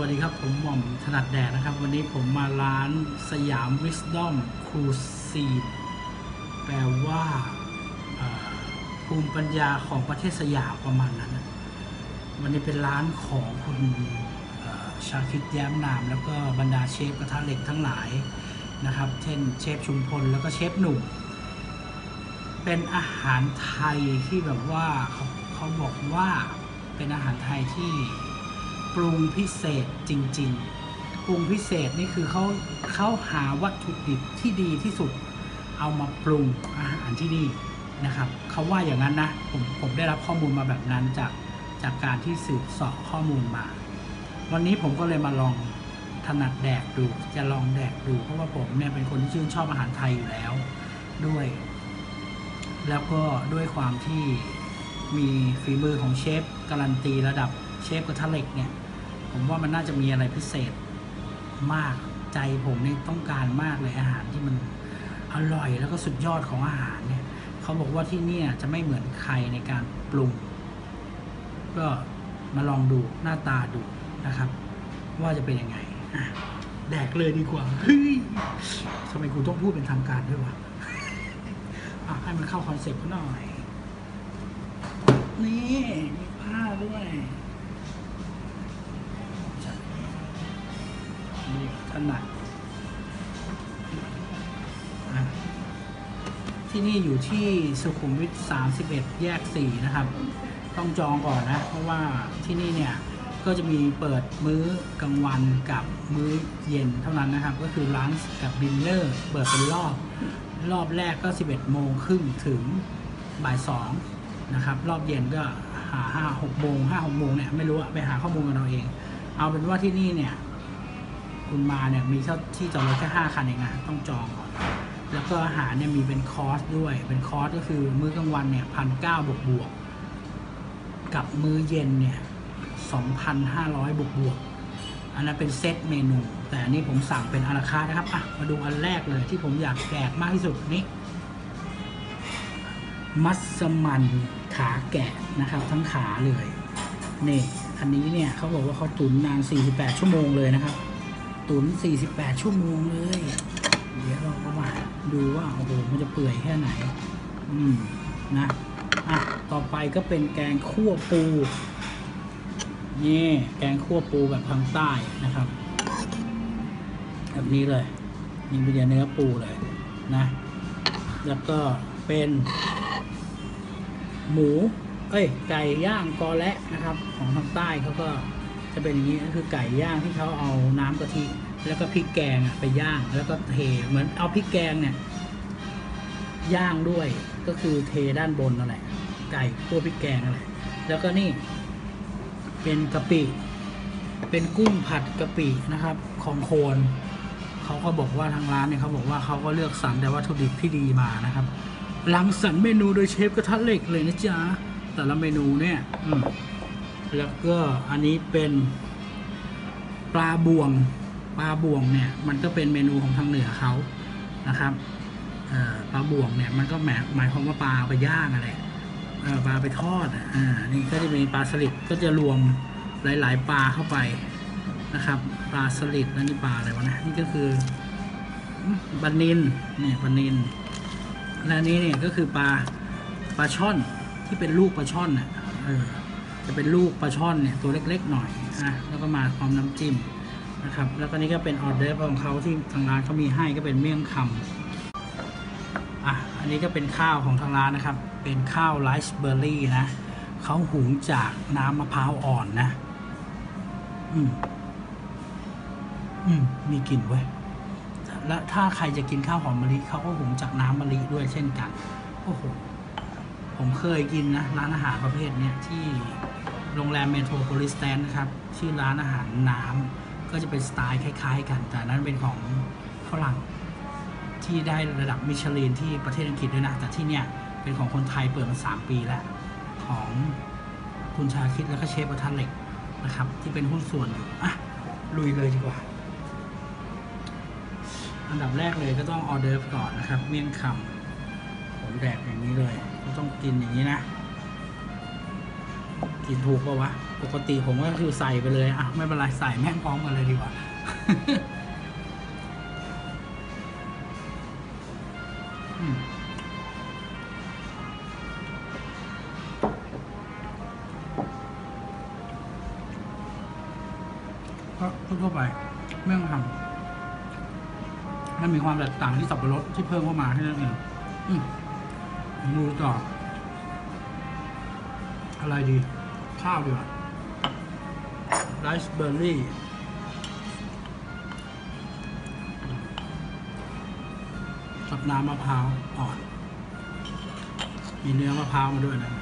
วัสดีครับ ผมหม่อมถนัดแดดนะครับ วันนี้ผมมาร้านสยามวิส d อมครูซีแปลว่าภูมิปัญญาของประเทศสยามประมาณนั้น วันนี้เป็นร้านของคุณชาคิดแย้มนาม แล้วก็บรรดาเชฟกระทะเหล็กทั้งหลายนะครับ เช่นเชฟชุมพลแล้วก็เชฟหนุ่ม เป็นอาหารไทยที่แบบว่าเขาเขาบอกว่าเป็นอาหารไทยที่ ปรุงพิเศษจริง ๆ ปรุงพิเศษนี่คือเขาเขาหาวัตถุดิบที่ดีที่สุด เอามาปรุงอาหารที่นี่นะครับเขาว่าอย่างนั้นนะผมผมได้รับข้อมูลมาแบบนั้นจากจากการที่สืบสอบข้อมูลมา วันนี้ผมก็เลยมาลองถนัดแดกดู จะลองแดกดู เพราะว่าผมเนี่ยเป็นคนที่ชื่นชอบอาหารไทยอยู่แล้วด้วย แล้วก็ด้วยความที่มีฝีมือของเชฟการันตีระดับ เชฟกระทะเหล็กเนี่ยผมว่ามันน่าจะมีอะไรพิเศษมากใจผมนี่ต้องการมากเลยอาหารที่มันอร่อยแล้วก็สุดยอดของอาหารเนี่ยเขาบอกว่าที่นี่จะไม่เหมือนใครในการปรุง ก็มาลองดูหน้าตาดูนะครับ ว่าจะเป็นยังไงแดกเลยดีกว่าเฮ้ยทำไมกูต้องพูดเป็นทางการด้วยวะให้มันเข้าคอนเซ็ปต์เขาหน่อย นี่มีผ้าด้วย ถนัดที่นี่อยู่ที่สุขุมวิท 31 แยก 4 นะครับ ต้องจองก่อนนะ เพราะว่าที่นี่เนี่ย ก็จะมีเปิดมื้อกลางวันกับมื้อเย็นเท่านั้นนะครับ ก็คือร้านกับดินเนอร์ เปิดเป็นรอบ รอบแรกก็ 11 โมงครึ่งถึงบ่าย 2 นะครับ รอบเย็นก็หาห้าหกโมงห้าหกโมงเนี่ย ไม่รู้อะไปหาข้อมูลกันเราเอง เอาเป็นว่าที่นี่เนี่ย คุณมาเนี่ยมีเท่าที่จอดรถแค่ห้าคันเองนะต้องจองก่อนแล้วก็อาหารเนี่ยมีเป็นคอร์สด้วย เป็นคอร์สก็คือมื้อกลางวันเนี่ยพันเก้าบวกบวกกับมื้อเย็นเนี่ยสองพันห้าร้อยบวกบวกอันนั้นเป็นเซตเมนู แต่อันนี้ผมสั่งเป็นอาราคาร์ทนะครับอะมาดูอันแรกเลยที่ผมอยากแดกมากที่สุดนี่มัสมันขาแกะนะครับ ทั้งขาเลยนี่อันนี้เนี่ยเขาบอกว่าเขาตุนนาน 48 ชั่วโมงเลยนะครับ ตุน48 ชั่วโมงเลย เดี๋ยวเราก็มาดูว่าโอ้โหมันจะเปื่อยแค่ไหน อืมนะอะต่อไปก็เป็นแกงคั่วปูนี่แกงคั่วปูแบบทางใต้นะครับ แบบนี้เลยนี่เป็นเนื้อปูเลยนะ แล้วก็เป็น หมู เอ้ยไก่ย่างกอและนะครับ ของทางใต้เขาก็ จะเป็นอย่างนี้ก็คือไก่ย่างที่เขาเอาน้ำกะทิแล้วก็พริกแกงไปย่างแล้วก็เทเหมือนเอาพริกแกงเนี่ยย่างด้วยก็คือเทด้านบนนั่นแหละไก่คั่วพริกแกงนั่นแหละแล้วก็นี่เป็นกะปิ เป็นกุ้งผัดกะปินะครับ ของโคนเขาก็บอกว่าทางร้านเนี่ยเขาบอกว่าเขาก็เลือกสรรแต่วัตถุดิบที่ดีมานะครับรังสรรค์เมนูโดยเชฟกระทะเหล็กเลยนะจ๊ะแต่ละเมนูเนี่ย อืม แล้วก็อันนี้เป็นปลาบวง ปลาบวงเนี่ยมันก็เป็นเมนูของทางเหนือเขานะครับปลาบวงเนี่ยมันก็หมายหมายความว่าปลาไปย่างอะไรปลาไปทอดอ่านี่ก็จะมีปลาสลิดก็จะรวมหลาย ๆ ปลาเข้าไปนะครับ ปลาสลิดแล้วนี่ปลาอะไรวะนะนี่ก็คือปลานินเนี่ยปลานินและนนี้เนี่ยก็คือปลาปลาช่อนที่เป็นลูกปลาช่อนอะเออ จะเป็นลูกปลาช่อนเนี่ยตัวเล็กๆหน่อยอะแล้วก็มาพร้อมน้ำจิ้มนะครับ แล้วก็นี่ก็เป็นออเดอร์ของเขาที่ทางร้านเขามีให้ก็เป็นเมี่ยงคำอะอันนี้ก็เป็นข้าวของทางร้านนะครับ เป็นข้าวไรซ์เบอร์รี่นะเขาหุงจากน้ำมะพร้าวอ่อนนะ อืมอืมมีกลิ่นเว้ยและถ้าใครจะกินข้าวหอมมะลิเขาก็หุงจากน้ำมะลิด้วยเช่นกันโอ้โหผมเคยกินนะร้านอาหารประเภทเนี้ยที่ โรงแรมเมโทรโพลิสแตนนะครับชื่อร้านอาหารน้ำก็จะเป็นสไตล์คล้าย ๆ กัน แต่นั้นเป็นของฝรั่งที่ได้ระดับมิชลินที่ประเทศอังกฤษด้วยนะ แต่ที่เนี่ยเป็นของคนไทยเปิดมาสามปีแล้ว ของคุณชาคิดแล้วก็เชฟกระทะเหล็กนะครับ ที่เป็นหุ้นส่วนอยู่อะลุยเลยดีกว่า อันดับแรกเลยก็ต้องออเดอร์ก่อนนะครับ เมี่ยงคำผมแดกอย่างนี้เลย ก็ต้องกินอย่างนี้นะ กินถูกปะวะ ปกติผมก็คือใส่ไปเลยอะไม่เป็นไรใส่แม่งพร้อมกันเลยดีกว่าก็ทั่วไปไม่ต้องทำมันมีความแตกต่างที่สับปะรดที่เพิ่มเข้ามาแค่นั้นเองมดูต่ออะไรดี ข้าวดีกว่าไรซ์เบอร์รี่กับน้ำมะพร้าวอ่อน มีเนื้อมะพร้าวมาด้วยนะ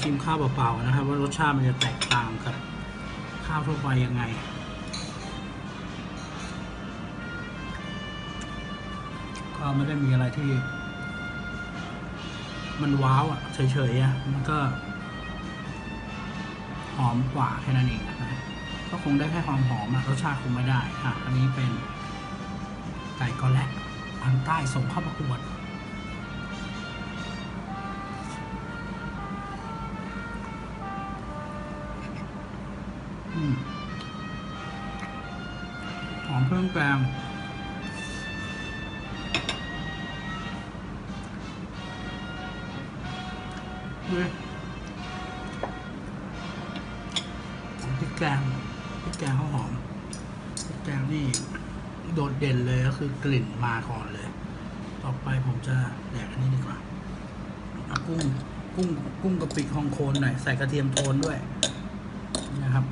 ชิมข้าวเปล่าๆนะครับ ว่ารสชาติมันจะแตกต่างกับข้าวทั่วไปยังไง ก็ไม่ได้มีอะไรที่ มันว้าวอะเฉยๆอะมันก็ หอมกว่าแค่นั้นเองนะก็คงได้แค่ความหอมอะรสชาติคงไม่ได้อะอันนี้เป็นไก่กอแลกทางใต้ส่งเข้าประกวดหอมเครื่องแกง คือกลิ่นมาก่อนเลย ต่อไปผมจะแดกอันนี้ดีกว่าเอากุ้งกุ้งกุ้งกะปิฮองโคนหน่อยใส่กระเทียมโทนด้วยนะครับ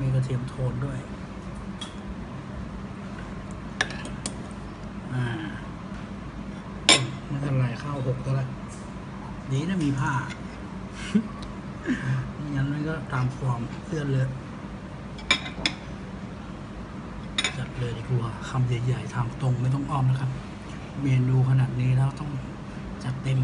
มีกระเทียมโทนด้วยอ่าไม่เป็นไรข้าวหกก็แล้วดีนะมีผ้าไม่งั้นมันก็ตามความเพื่อนเลย จัด เลยดีกว่าคำใหญ่ๆทางตรงไม่ต้องอ้อมนะครับ เมนูขนาดนี้แล้วต้องจัดเต็ม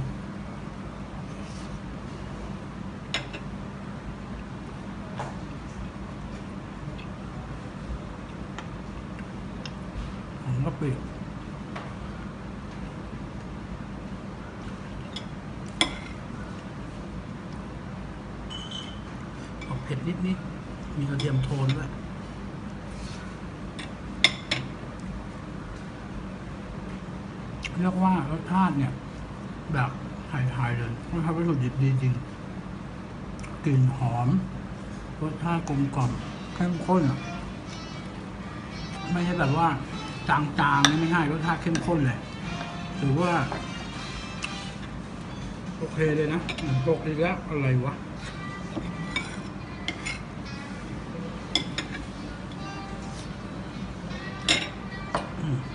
ผมก็ปิดออกเผ็ดนิดๆมีกระเทียมโทนด้วย เรียกว่ารสชาติเนี่ย แบบไทยๆเลยรสชาติวัตถุดิบดีจริงกลิ่นหอม รสชาติกลมกล่อมเข้มข้นอะไม่ใช่แบบว่าจางๆนี่ไม่ใช่รสชาติเข้มข้นเลยหรือว่า โอเคเลยนะเหมือนปกติแล้วอะไรวะ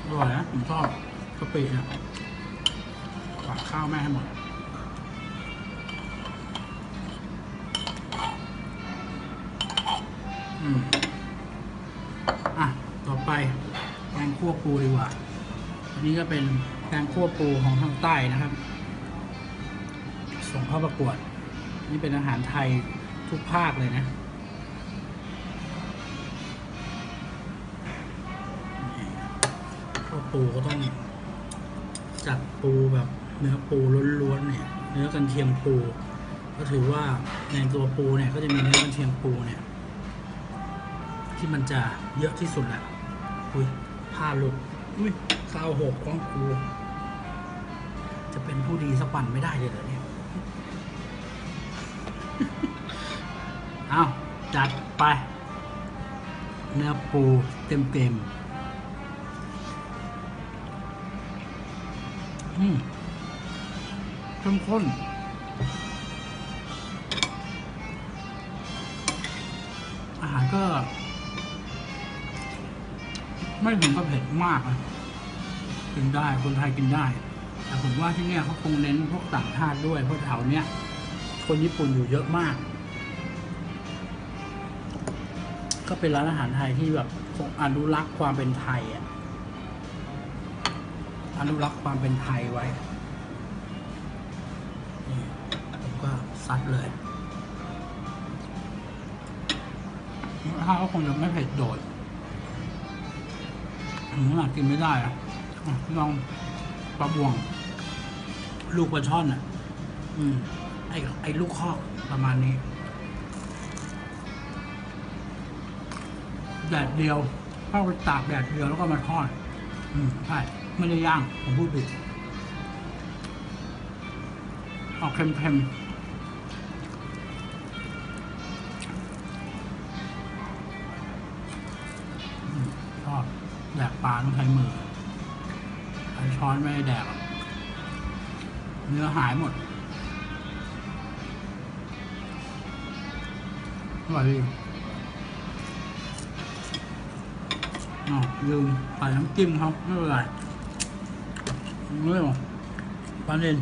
อร่อยนะผมชอบ กะปิเนี่ยฝากข้าวแม่ให้หมดอืมอะ ต่อไปแกงคั่วปูดีกว่า อันนี้ก็เป็นแกงคั่วปูของทางใต้นะครับ ส่งเข้าประกวด นี่เป็นอาหารไทยทุกภาคเลยนะนี่คั่วปูก็ต้อง จัดปูแบบเนื้อปูล้วนๆเนี่ยเนื้อกันเทียมปู ก็ถือว่าในตัวปูเนี่ยก็จะมีเนื้อกันเทียมปูเนี่ย ที่มันจะเยอะที่สุดแหละอุ้ยผ้าหลุดอุ้ยข้าวหกของกูจะเป็นผู้ดีสักวันไม่ได้เลยเหรอเนี่ยเอาจัดไป เนื้อปูเต็มเต็มๆ อืมเข้มข้นอาหารก็ ไม่ถึงกับเผ็ดมากนะกินได้คนไทยกินได้ แต่ผมว่าที่เนี่ยเขาคงเน้นพวกต่างชาติด้วยเพราะแถวเนี้ยคนญี่ปุ่นอยู่เยอะมาก ก็เป็นร้านอาหารไทยที่แบบคงอนุรักษ์ความเป็นไทยอะ อนุรักษ์ความเป็นไทยไว้ นี่ผมก็ซัดเลยถ้าก็คงจะไม่เผ็ดโดดผมขนาดกินไม่ได้อะลองปลาบวง ลูกปลาช่อนอะ อืม ไอ้ไอ้ลูกคอกประมาณนี้แดดเดียวเข้าไปตากแดดเดียวแล้วก็มาทอด อืม ใช่ ไม่ได้ย่าง ผมพูดผิดออกเค็มๆอืมชอบแดกปลาต้องใช้มือใช้ช้อนไม่ได้แดก เนื้อหายหมดอร่อยดีอ๋อลืมใส่น้ำจิ้มครับไม่เป็นไร ไม่อกปลาเด่น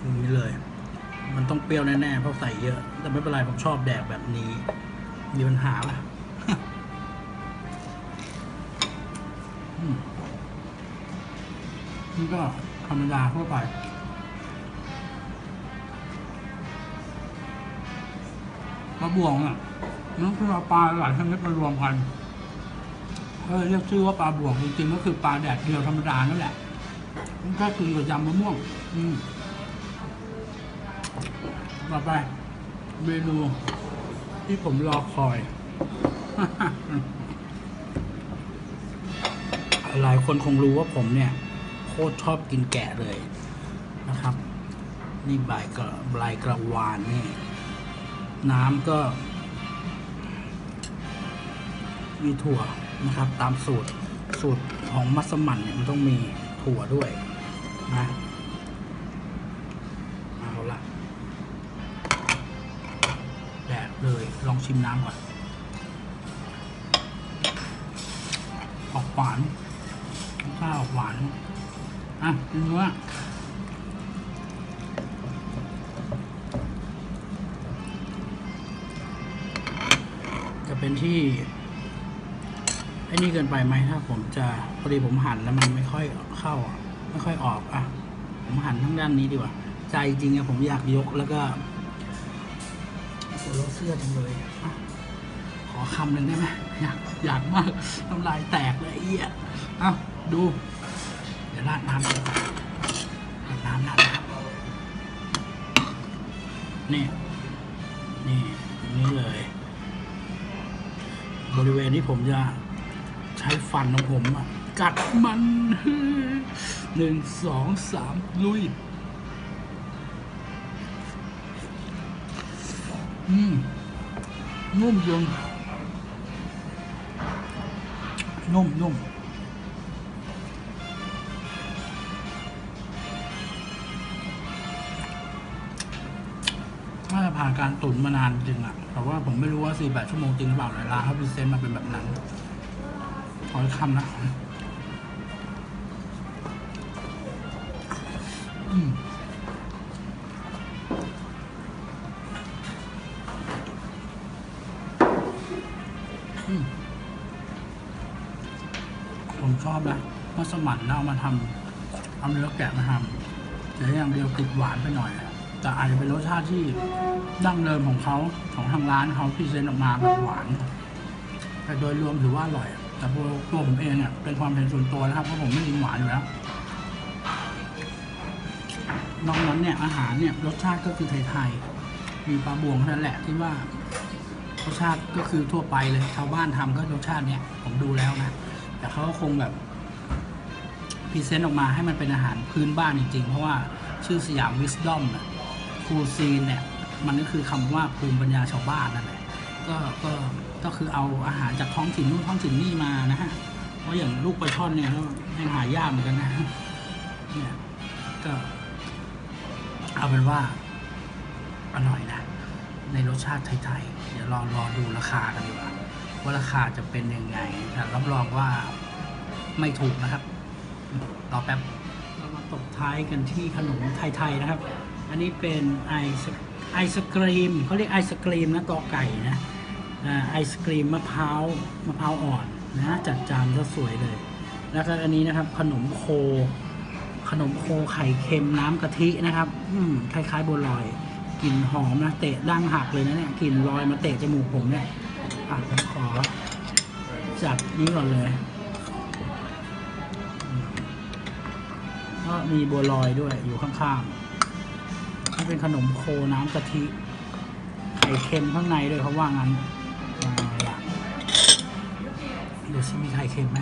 อย่างนี้เลย มันต้องเปรี้ยวแน่ๆ เพราะใส่เยอะ แต่ไม่เป็นไร ผมชอบแดกแบบนี้ มีปัญหาปะอืมนี่ก็ธรรมดาทั่วไปปลาบวงอะมันคือเอาปลาหลายชนิดมารวมกัน เออเรียกชื่อว่าปลาบวงจริงๆก็คือปลาแดดเดียวธรรมดานั่นแหละมันแค่กินกับยำมะม่วง อืมต่อไป เมนูที่ผมรอคอย หลายคนคงรู้ว่าผมเนี่ย โคตรชอบกินแกะเลยนะครับ นี่ใบกระใบกระวานนี่ น้ำก็ มีถั่ว นะครับ ตามสูตรสูตรของมัสมั่นเนี่ยมันต้องมีถั่วด้วยนะเอาละแดดเลยลองชิมน้ำก่อนออกหวานข้าวออกหวานอะเนื้อจะเป็นที่ ไอ้นี่เกินไปไหมถ้าผมจะพอดีผมหั่นแล้วมันไม่ค่อยเข้าไม่ค่อยออกอะผมหั่นทั้งด้านนี้ดีกว่า ใจจริงอะผมอยากยกแล้วก็ปวดเสื้อจังเลยอขอคำหนึ่งได้ไหมอยากอยากมากน้ำลายแตกเลยอ้เอี้ยเอ้าดู เดี๋ยวราดน้ำนราดน้ำราดน้ำนี่นี่นี่เลย บริเวณที่ผมจะ ใช้ฟันของผมอะกัดมันหนึ่งสองสามลุย อืมนุ่มจังนุ่มนุ่มน่าจะผ่านการตุ๋นมานานจริงอะแต่ว่าผมไม่รู้ว่าสี่แปดชั่วโมงจริงหรือเปล่าในร้านเขาพรีเซนต์มาเป็นแบบนั้น ขออีกคำนะอืมอืมผมชอบนะมัสมั่นแล้วเอามาทำเอาเนื้อแกะมาทำแต่อย่างเดียวติดหวานไปหน่อยแต่อาจจะเป็นรสชาติที่ดั้งเดิมของเขาของทางร้านเขาพรีเซนต์ออกมาแบบหวาน แต่โดยรวมถือว่าอร่อย แต่ตัวตัวผมเองเนี่ยเป็นความเป็นส่วนตัวนะครับเพราะผมไม่กินหวานอยู่แล้วนอกนั้นเนี่ยอาหารเนี่ยรสชาติก็คือไทยๆมีปลาบวงเท่านั้นแหละที่ว่ารสชาติก็คือทั่วไปเลยชาวบ้านทำก็รสชาติเนี่ยผมดูแล้วนะแต่เขาก็คงแบบพรีเซนต์ออกมาให้มันเป็นอาหารพื้นบ้านจริงๆ เพราะว่าชื่อสยามวิสดอมอะคูซีนเนี่ย มันก็คือคำว่าภูมิปัญญาชาวบ้านนั่นแหละ ก็ก็ก็คือเอาอาหารจากท้องถิ่นนู่นท้องถิ่นนี่มานะฮะเพราะอย่างลูกปลาช่อนเนี่ยก็ยังหายากเหมือนกันนะเนี่ยก็เอาเป็นว่าอร่อยนะในรสชาติไทยๆเดี๋ยวรอรอดูราคากันดีกว่าว่าราคาจะเป็นยังไงแต่รับรองว่าไม่ถูกนะครับรอแป๊บเรามาตบท้ายกันที่ขนมไทยๆนะครับ อันนี้เป็นไอศ ไอศกรีมเขาเรียกไอศกรีมนะกอไก่นะไอศกรีมมะพร้าวมะพร้าวอ่อนนะจัดจานก็สวยเลย แล้วก็อันนี้นะครับ ขนมโค ขนมโคไข่เค็มน้ำกะทินะครับ อืมคล้ายๆบัวลอยกลิ่นหอมนะเตะดั้งหักเลยนะเนี่ยกลิ่นลอยมาเตะจมูกผมเนี่ยอะผมขอจัดนี้ก่อนเลยก็มีบัวลอยด้วยอยู่ข้างๆ นี่เป็นขนมโคน้ำกะทิไข่เค็มข้างในด้วยเขาว่างั้นมาละดูซิมีไข่เค็มไหม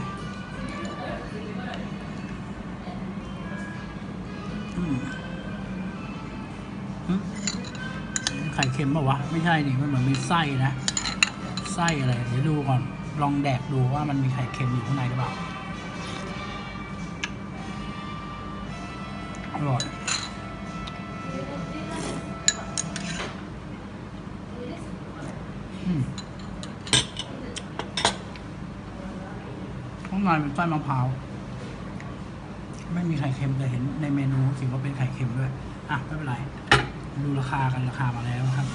ไข่เค็มป่าวะ ไม่ใช่ดิมันเหมือนมีไส้นะ ไส้อะไร เดี๋ยวดูก่อน ลองแดกดูว่ามันมีไข่เค็มอยู่ข้างในหรือเปล่า อร่อย ข้างในเป็นไส้มะพร้าว ไม่มีไข่เค็มแต่เห็นในเมนูเขียนว่าเป็นไข่เค็มด้วย อะ ไม่เป็นไร ดูราคากันราคามาแล้วครับ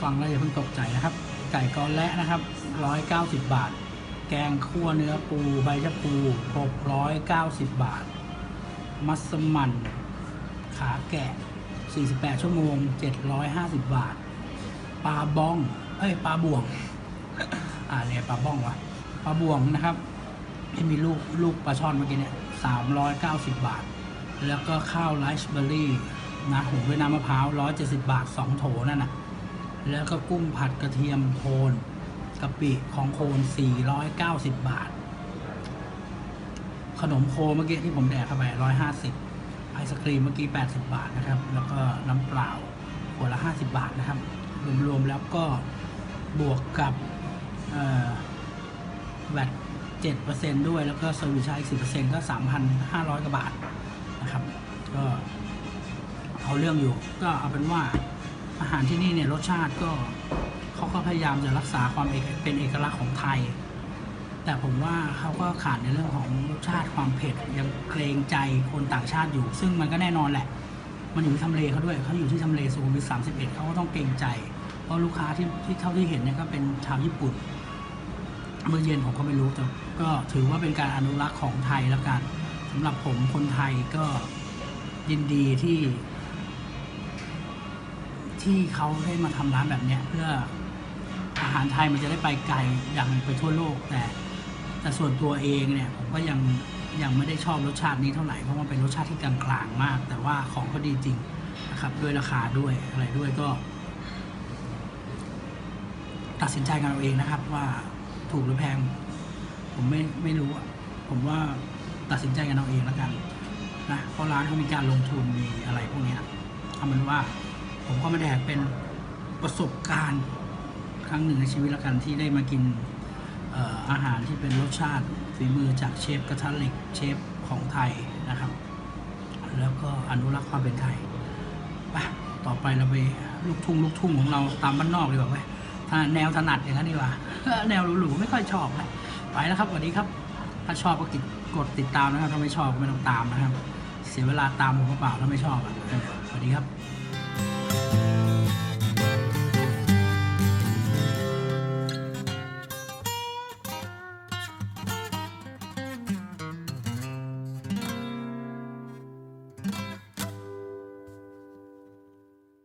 ฟังแล้วอย่าเพิ่งตกใจนะครับ ไก่กอและนะครับร้อยเก้าสิบบาท แกงคั่วเนื้อปูใบชะพูหกร้อยเก้าสิบบาท มัสมั่นขาแกะ 48 ชั่วโมง 750 บาท ปลาบ้อง เอ้ย ปลาบ่วง อ่าเนี่ยปลาบ้องวะ ปลาบ่วงนะครับที่มีลูกลูกปลาช่อนเมื่อกี้เนี่ย390บบาท แล้วก็ข้าวไรซ์เบอร์รี่นะหุงด้วยน้ำมะพร้าว170บาท2โถนั่นน่ะแล้วก็กุ้งผัดกระเทียมโทนกะปิของโคน490บบาท ขนมโคเมื่อกี้ที่ผมแดกเข้าไป150ไอศครีมเมื่อกี้80บาทนะครับ แล้วก็น้ำเปล่าขวดละ50บาทนะครับ รวมๆแล้วก็บวกกับ แวด7%ด้วย แล้วก็เซอร์วิสชาร์จอีก10%ก็3,500กว่าบาทนะครับ ก็เอาเรื่องอยู่ ก็เอาเป็นว่าอาหารที่นี่เนี่ยรสชาติก็เขาก็พยายามจะรักษาความเอกเป็นเอกลักษณ์ของไทย แต่ผมว่าเขาก็ขาดในเรื่องของรสชาติความเผ็ดยังเกรงใจคนต่างชาติอยู่ ซึ่งมันก็แน่นอนแหละ มันอยู่ที่ทำเลเขาด้วยเขาอยู่ที่ทำเลสุขุมวิทสามสิบเอ็ดเขาก็ต้องเกรงใจ เพราะลูกค้าที่ที่เท่าที่เห็นเนี่ยก็เป็นชาวญี่ปุ่น มื่อเย็นผมก็ไม่รู้แต่ก็ถือว่าเป็นการอนุรักษ์ของไทยแล้วกันสำหรับผมคนไทยก็ยินดีที่ ที่เขาได้มาทำร้านแบบเนี้ย เพื่ออาหารไทยมันจะได้ไปไกลอย่างไปทั่วโลก แต่ แต่ส่วนตัวเองเนี่ย ผมก็ยังยังไม่ได้ชอบรสชาตินี้เท่าไหร่เพราะมันเป็นรสชาติที่กลางๆมาก แต่ว่าของก็ดีจริงนะครับ ด้วยราคาด้วยอะไรด้วยก็ ตัดสินใจกันเอาเองนะครับว่า ถูกหรือแพง ผมไม่ไม่รู้อะผมว่าตัดสินใจกันเอาเองแล้วกันนะเพราะร้านเขามีการลงทุนมีอะไรพวกนี้ยเอาเป็นว่า ผมก็ไม่ได้เป็นประสบการณ์ครั้งหนึ่งในชีวิตล้วกันที่ได้มากินออาหารที่เป็นรสชาติฝีมือจากเชฟกระทะเหล็กเชฟของไทยนะครับ แล้วก็อนุรักษ์ความเป็นไทยไปต่อไปเราไปลูกทุ่งลูกทุ่งของเราตามบ้านนอกดีกว่าเว้ถ้าแนวถนัดอย่างนั้นดีกว่า แนวหรูๆไม่ค่อยชอบเลยไปแล้วครับสวัสดีครับ ถ้าชอบก็กดติดตามนะครับ ถ้าไม่ชอบก็ไม่ต้องตามนะครับ เสียเวลาตามผมเปล่าถ้าไม่ชอบอะสวัสดีครับ